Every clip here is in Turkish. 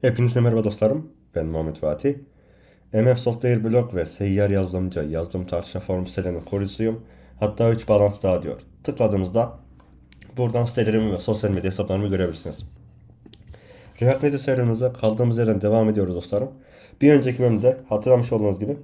Hepinize merhaba dostlarım. Ben Muhammed Fatih. MF Software Blog ve Seyyar Yazılımcı yazılım tartışma forum sitelerinin kurucusuyum. Hatta 3 bağlantı daha diyor. Tıkladığınızda buradan sitelerimi ve sosyal medya hesaplarımı görebilirsiniz. React Native serverimize kaldığımız yerden devam ediyoruz dostlarım. Bir önceki bölümde hatırlamış olduğunuz gibi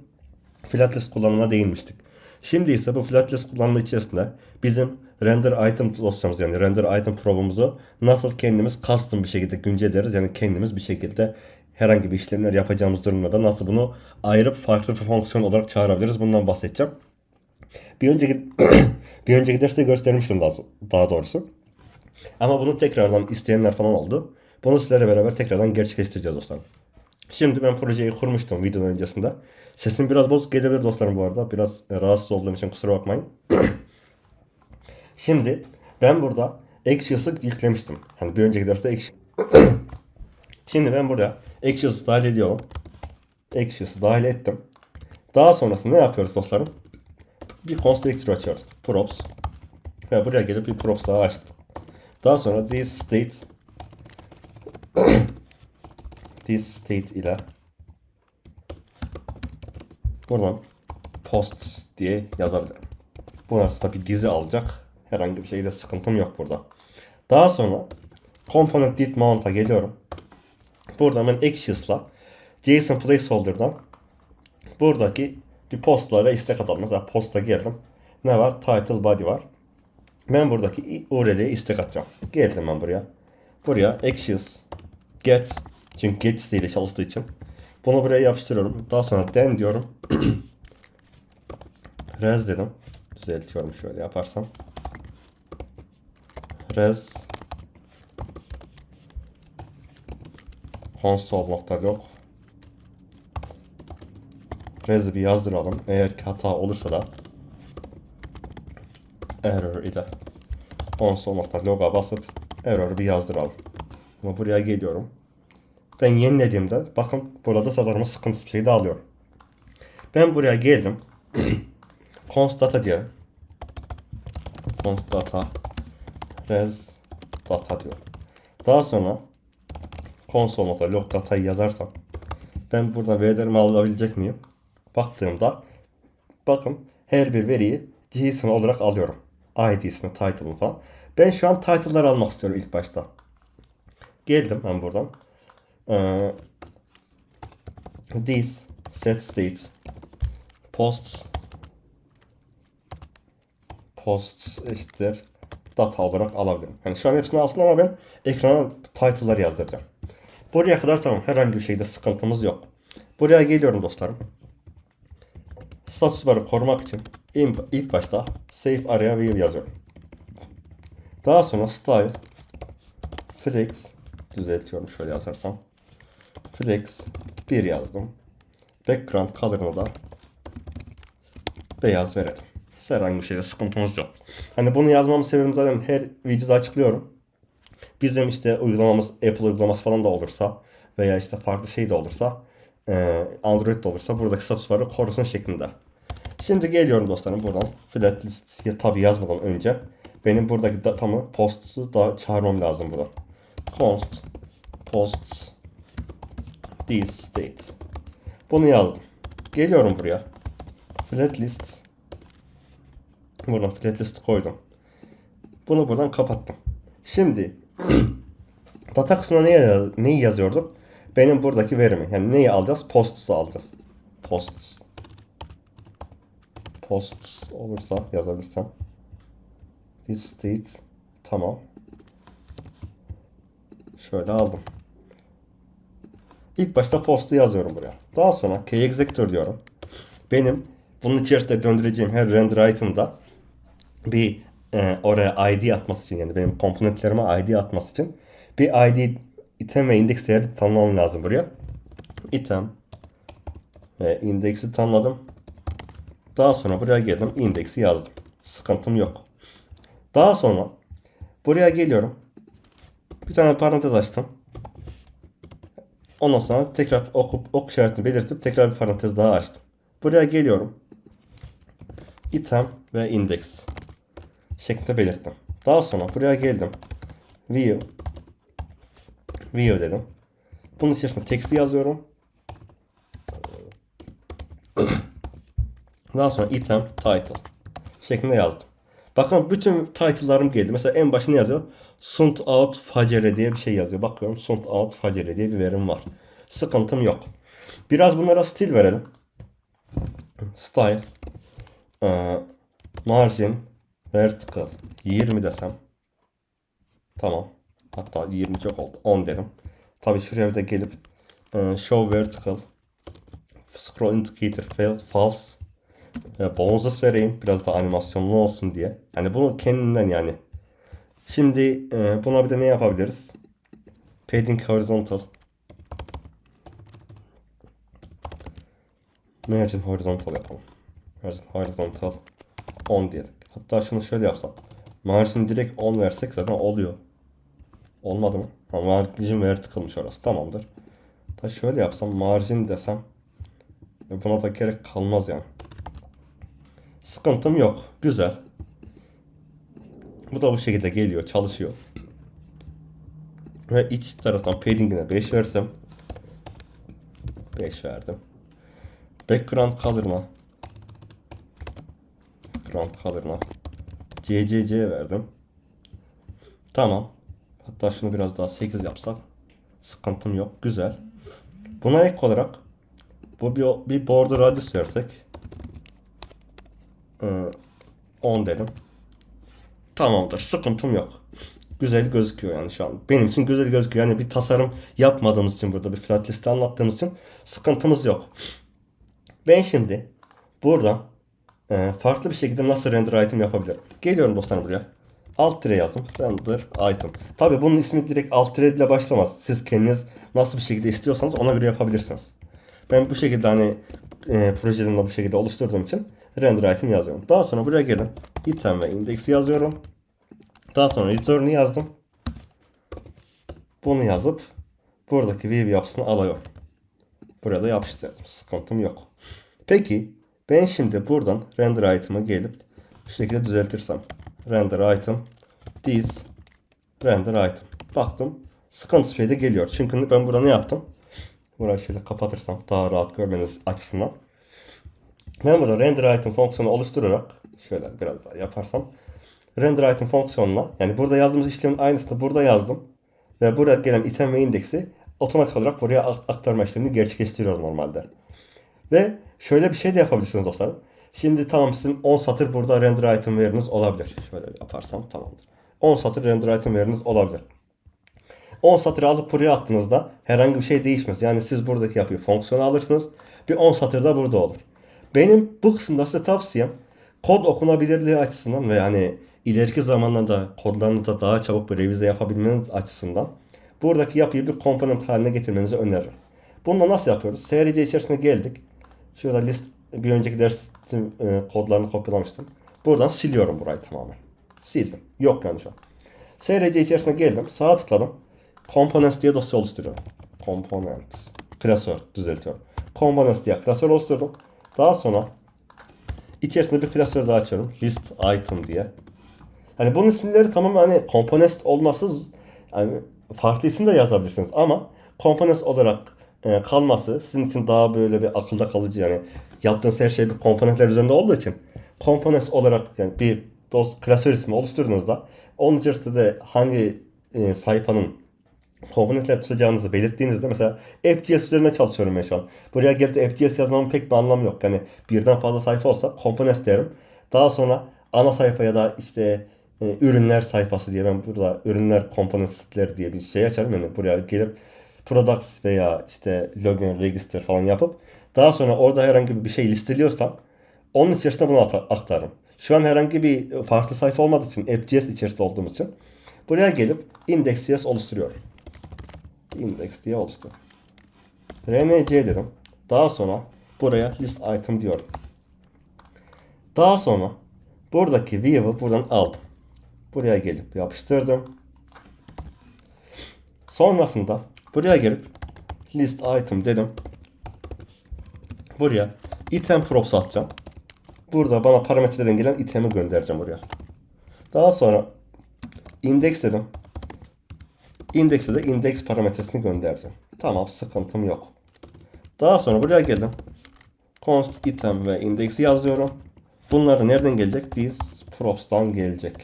flatlist kullanımına değinmiştik. Şimdi ise bu flatlist kullanımı içerisinde bizim render item dosyamız yani render item probumuzu nasıl kendimiz custom bir şekilde güncelleriz yani kendimiz bir şekilde herhangi bir işlemler yapacağımız durumda nasıl bunu ayırıp farklı bir fonksiyon olarak çağırabiliriz bundan bahsedeceğim. Bir önceki bir önceki derste göstermiştim daha, daha doğrusu. Ama bunu tekrardan isteyenler falan oldu. Bunu sizlerle beraber tekrardan gerçekleştireceğiz dostlarım. Şimdi ben projeyi kurmuştum videonun öncesinde. Sesim biraz bozuk gelebilir dostlarım bu arada. Biraz e, rahatsız olduğum için kusura bakmayın. Şimdi ben burada Actions'ı yüklemiştim. Hani bir önceki derste Action... Şimdi ben burada Actions'ı dahil ediyorum. Actions'ı dahil ettim. Daha sonrasında ne yapıyoruz dostlarım? Bir constructor açıyoruz. Props. Ve buraya gelip bir props daha açtım. Daha sonra this state this state ile buradan post diye yazabilirim. Burası tabi dizi alacak. Herhangi bir şeyde sıkıntım yok burada. Daha sonra component did mount'a geliyorum. Buradan ben actions'la JSON placeholder'dan buradaki bir postlara istek atalım. Mesela posta geldim. Ne var? Title body var. Ben buradaki URL'ye istek atacağım. Geldim ben buraya. Buraya actions get çünkü get isteğiyle çalıştığı için. Bunu buraya yapıştırıyorum. Daha sonra den diyorum. Res dedim. Düzeltiyorum şöyle yaparsam. Res console.log Res'i bir yazdıralım. Eğer ki hata olursa da error ile console.log'a basıp error'ı bir yazdıralım. Ama buraya geliyorum. Ben yenilediğimde bakın burada tasarımı sıkıntısı bir şey de alıyorum. Ben buraya geldim. const data diye. Const data res data diyor. Daha sonra console.log datayı yazarsam ben burada verilerimi alabilecek miyim? Baktığımda bakın her bir veriyi JSON olarak alıyorum. ID'sini, title'ını falan. Ben şu an title'ları almak istiyorum ilk başta. Geldim ben buradan. Ee, this set state posts posts eşittir data olarak alabilirim. Yani şu an hepsini alsın ama ben ekrana title'ları yazdıracağım. Buraya kadar tamam. Herhangi bir şeyde sıkıntımız yok. Buraya geliyorum dostlarım. Status barı korumak için ilk başta save area view yazıyorum. Daha sonra style flex düzeltiyorum şöyle yazarsam. Flex 1 yazdım. Background color'ına da beyaz verelim. Herhangi bir şeyde sıkıntımız yok. Hani bunu yazmamın sebebini zaten her videoda açıklıyorum. Bizim işte uygulamamız Apple uygulaması falan da olursa veya işte farklı şey de olursa Android de olursa buradaki statusları korusun şeklinde. Şimdi geliyorum dostlarım buradan flat list tabi yazmadan önce benim buradaki datamı post'u da çağırmam lazım burada. Const post this state. Bunu yazdım. Geliyorum buraya. Flat list buradan flat list koydum. Bunu buradan kapattım. Şimdi data kısmına neyi, neyi yazıyorduk? Benim buradaki verimi. Yani neyi alacağız? Post'u alacağız. Post. Post olursa yazabilirsem. This state. Tamam. Şöyle aldım. İlk başta post'u yazıyorum buraya. Daha sonra kexector diyorum. Benim bunun içerisinde döndüreceğim her render item'da bir e, oraya ID atması için yani benim komponentlerime ID atması için bir ID item ve indeks değeri tanımlamam lazım buraya. Item ve indeksi tanımladım. Daha sonra buraya geldim. indeksi yazdım. Sıkıntım yok. Daha sonra buraya geliyorum. Bir tane parantez açtım. Ondan sonra tekrar ok, ok işaretini belirtip tekrar bir parantez daha açtım. Buraya geliyorum. Item ve index şeklinde belirttim. Daha sonra buraya geldim. View View dedim. Bunun içerisine teksti yazıyorum. Daha sonra item title şeklinde yazdım. Bakın bütün title'larım geldi. Mesela en başına yazıyor. Sunt out facere diye bir şey yazıyor. Bakıyorum sunt out facere diye bir verim var. Sıkıntım yok. Biraz bunlara stil verelim. Style. Margin. Vertical. 20 desem. Tamam. Hatta 20 çok oldu. 10 derim. Tabi şuraya bir de gelip e, show vertical. Scroll indicator fail, false. E, bonuses vereyim. Biraz da animasyonlu olsun diye. Yani bunu kendinden yani. Şimdi e, buna bir de ne yapabiliriz? Padding horizontal. Margin horizontal yapalım. Margin horizontal 10 diyelim. Hatta şunu şöyle yapsam. Margin direkt 10 versek zaten oluyor. Olmadı mı? Ha, margin vertical'mış orası. Tamamdır. Da şöyle yapsam margin desem ve buna da gerek kalmaz yani. Sıkıntım yok. Güzel. Bu da bu şekilde geliyor, çalışıyor. Ve iç taraftan padding'ine 5 versem 5 verdim. Background Background color'ına CCC verdim. Tamam. Hatta şunu biraz daha 8 yapsak sıkıntım yok. Güzel. Buna ek olarak bu bir, bir border radius versek ee, 10 dedim. Tamamdır. Sıkıntım yok. Güzel gözüküyor yani şu an. Benim için güzel gözüküyor. Yani bir tasarım yapmadığımız için burada bir flat liste anlattığımız için sıkıntımız yok. Ben şimdi buradan e, farklı bir şekilde nasıl render item yapabilirim? Geliyorum dostlarım buraya. Alt tire yazdım. Render item. Tabi bunun ismi direkt alt tire ile başlamaz. Siz kendiniz nasıl bir şekilde istiyorsanız ona göre yapabilirsiniz. Ben bu şekilde hani e, projeden bu şekilde oluşturduğum için render item yazıyorum. Daha sonra buraya gelin. Item ve index yazıyorum. Daha sonra return'ı yazdım. Bunu yazıp buradaki view yapısını alıyorum. Burada yapıştırdım. Sıkıntım yok. Peki ben şimdi buradan render item'a gelip şu şekilde düzeltirsem render item this render item baktım sıkıntı şeyde geliyor. Çünkü ben burada ne yaptım? Burayı şöyle kapatırsam daha rahat görmeniz açısından. Ben burada render item fonksiyonu oluşturarak şöyle biraz daha yaparsam render item fonksiyonuna yani burada yazdığımız işlemin aynısını burada yazdım ve buraya gelen item ve indeksi otomatik olarak buraya aktarma işlemini gerçekleştiriyor normalde. Ve şöyle bir şey de yapabilirsiniz dostlarım. Şimdi tamam sizin 10 satır burada render item veriniz olabilir. Şöyle yaparsam tamamdır. 10 satır render item veriniz olabilir. 10 satır alıp buraya attığınızda herhangi bir şey değişmez. Yani siz buradaki yapıyı fonksiyonu alırsınız. Bir 10 satır da burada olur. Benim bu kısımda size tavsiyem kod okunabilirliği açısından ve yani ileriki zamanlarda kodlarınızda daha çabuk bir revize yapabilmeniz açısından buradaki yapıyı bir komponent haline getirmenizi öneririm. Bunu da nasıl yapıyoruz? SRC içerisine geldik. Şurada list bir önceki dersin e, kodlarını kopyalamıştım. Buradan siliyorum burayı tamamen. Sildim. Yok yani şu an. SRC içerisine geldim. Sağa tıkladım. Components diye dosya oluşturuyorum. Component. Klasör düzeltiyorum. Components diye klasör oluşturdum. Daha sonra içerisinde bir klasör daha açıyorum. List item diye. Hani bunun isimleri tamamen hani components olması yani farklı isim de yazabilirsiniz ama components olarak kalması sizin için daha böyle bir akılda kalıcı yani yaptığınız her şey bir komponentler üzerinde olduğu için components olarak yani bir dos klasör ismi oluşturduğunuzda onun içerisinde de hangi e, sayfanın komponentler tutacağınızı belirttiğinizde mesela FGS üzerine çalışıyorum ben şu an. Buraya gelip de FGS yazmamın pek bir anlamı yok. Yani birden fazla sayfa olsa components derim. Daha sonra ana sayfa ya da işte e, ürünler sayfası diye ben burada ürünler komponentler diye bir şey açarım. Yani buraya gelip products veya işte login, register falan yapıp daha sonra orada herhangi bir şey listeliyorsam onun içerisinde bunu aktarırım. Şu an herhangi bir farklı sayfa olmadığı için FGS içerisinde olduğumuz için buraya gelip index.js oluşturuyorum. Index diye oluştur. rnc dedim. Daha sonra buraya list item diyorum. Daha sonra buradaki view'ı buradan aldım. Buraya gelip yapıştırdım. Sonrasında buraya gelip list item dedim. Buraya item props atacağım. Burada bana parametreden gelen itemi göndereceğim buraya. Daha sonra index dedim. Index'e de index parametresini göndereceğim. Tamam sıkıntım yok. Daha sonra buraya geldim. Const item ve index yazıyorum. Bunlar da nereden gelecek? Biz props'tan gelecek.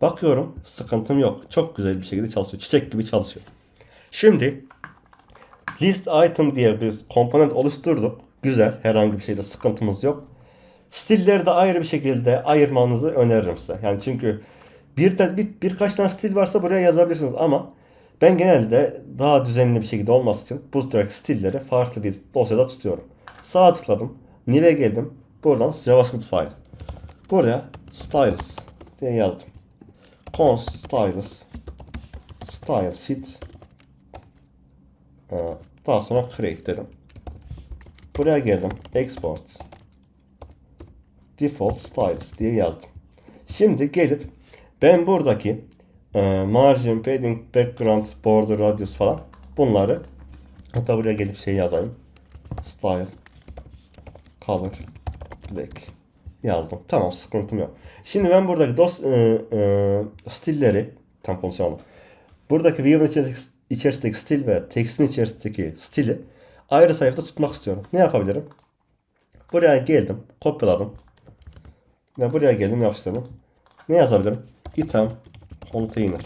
Bakıyorum sıkıntım yok. Çok güzel bir şekilde çalışıyor. Çiçek gibi çalışıyor. Şimdi list item diye bir komponent oluşturduk. Güzel. Herhangi bir şeyde sıkıntımız yok. Stilleri de ayrı bir şekilde ayırmanızı öneririm size. Yani çünkü bir, de- bir birkaç tane stil varsa buraya yazabilirsiniz ama ben genelde daha düzenli bir şekilde olması için bu tür stilleri farklı bir dosyada tutuyorum. Sağa tıkladım. New'e geldim. Buradan JavaScript file. Buraya styles diye yazdım. const styles style sheet Ee, daha sonra create dedim. Buraya geldim. Export default styles diye yazdım. Şimdi gelip ben buradaki e, margin, padding, background, border, radius falan bunları hatta buraya gelip şey yazayım. Style color black yazdım. Tamam sıkıntım yok. Şimdi ben buradaki dos e, e, stilleri tam konuşamadım. Buradaki view'un içerisindeki, içerisindeki stil ve tekstin içerisindeki stili ayrı sayfada tutmak istiyorum. Ne yapabilirim? Buraya geldim, kopyaladım. Ve buraya geldim yapıştırdım. Ne yazabilirim? Item container.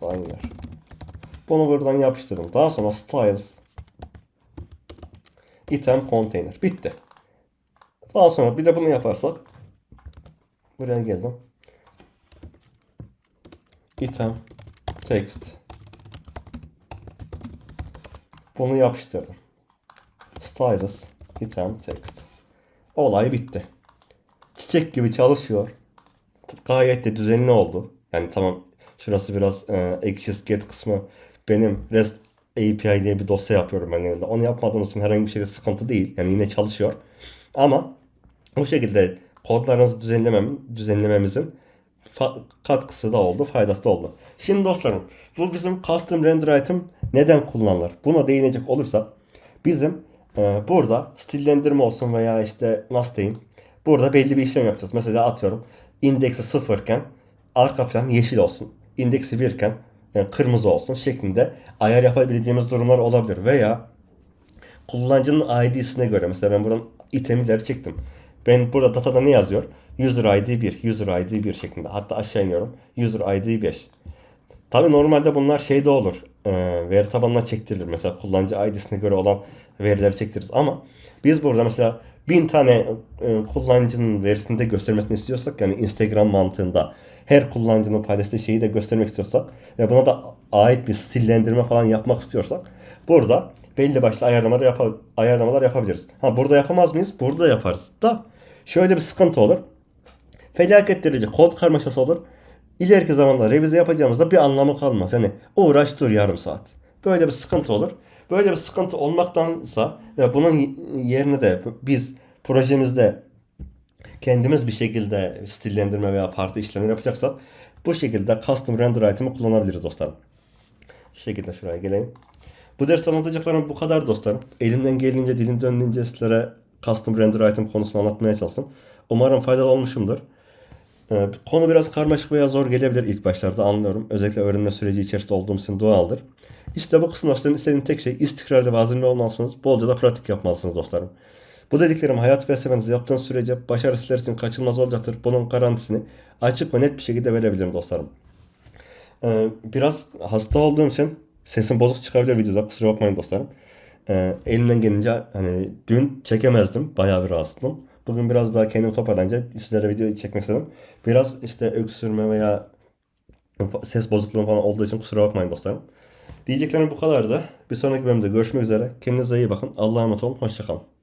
Container. Bunu buradan yapıştırdım. Daha sonra styles item container. Bitti. Daha sonra bir de bunu yaparsak buraya geldim. Item text. Bunu yapıştırdım. Stylus item text. Olay bitti. Çiçek gibi çalışıyor. Gayet de düzenli oldu. Yani tamam şurası biraz e, Exist get kısmı benim REST API diye bir dosya yapıyorum ben genelde. Onu yapmadığımız için herhangi bir şeyde sıkıntı değil. Yani yine çalışıyor. Ama bu şekilde kodlarınızı düzenlemem, düzenlememizin katkısı da oldu, faydası da oldu. Şimdi dostlarım, bu bizim custom render item neden kullanılır? Buna değinecek olursak, bizim e, burada stillendirme olsun veya işte nasıl diyeyim, burada belli bir işlem yapacağız. Mesela atıyorum, indeksi sıfırken arka plan yeşil olsun. İndeksi birken e, kırmızı olsun şeklinde ayar yapabileceğimiz durumlar olabilir. Veya kullanıcının ID'sine göre mesela ben buradan itemleri çektim. Ben burada datada ne yazıyor? User ID 1, User ID 1 şeklinde. Hatta aşağı iniyorum. User ID 5. Tabi normalde bunlar şeyde olur. E, veri tabanına çektirilir. Mesela kullanıcı ID'sine göre olan verileri çektiririz. Ama biz burada mesela bin tane e, kullanıcının verisini de göstermesini istiyorsak yani Instagram mantığında her kullanıcının paylaştığı şeyi de göstermek istiyorsak ve buna da ait bir stillendirme falan yapmak istiyorsak burada belli başlı ayarlamalar, yapa- ayarlamalar yapabiliriz. Ha burada yapamaz mıyız? Burada yaparız. Da şöyle bir sıkıntı olur. Felaket derece kod karmaşası olur. İleriki zamanda revize yapacağımızda bir anlamı kalmaz. Yani uğraş dur yarım saat. Böyle bir sıkıntı olur. Böyle bir sıkıntı olmaktansa ve bunun yerine de biz projemizde kendimiz bir şekilde stillendirme veya farklı işlemler yapacaksak bu şekilde custom render item'ı kullanabiliriz dostlarım. Şu şekilde şuraya geleyim. Bu ders anlatacaklarım bu kadar dostlarım. Elimden geldiğince dilim döndüğünce sizlere custom render item konusunu anlatmaya çalıştım. Umarım faydalı olmuşumdur. Ee, konu biraz karmaşık veya zor gelebilir ilk başlarda anlıyorum. Özellikle öğrenme süreci içerisinde olduğum için doğaldır. İşte bu kısımda sizden istediğim tek şey istikrarlı ve azimli olmalısınız. Bolca da pratik yapmalısınız dostlarım. Bu dediklerim hayat felsefenizi yaptığınız sürece başarı sizler için kaçınılmaz olacaktır. Bunun garantisini açık ve net bir şekilde verebilirim dostlarım. Ee, biraz hasta olduğum için sesim bozuk çıkabilir videoda kusura bakmayın dostlarım. Ee, elimden gelince hani dün çekemezdim. Bayağı bir rahatsızdım. Bugün biraz daha kendimi toparlayınca sizlere video çekmek istedim. Biraz işte öksürme veya ses bozukluğu falan olduğu için kusura bakmayın dostlarım. Diyeceklerim bu kadardı. Bir sonraki bölümde görüşmek üzere. Kendinize iyi bakın. Allah'a emanet olun. Hoşçakalın.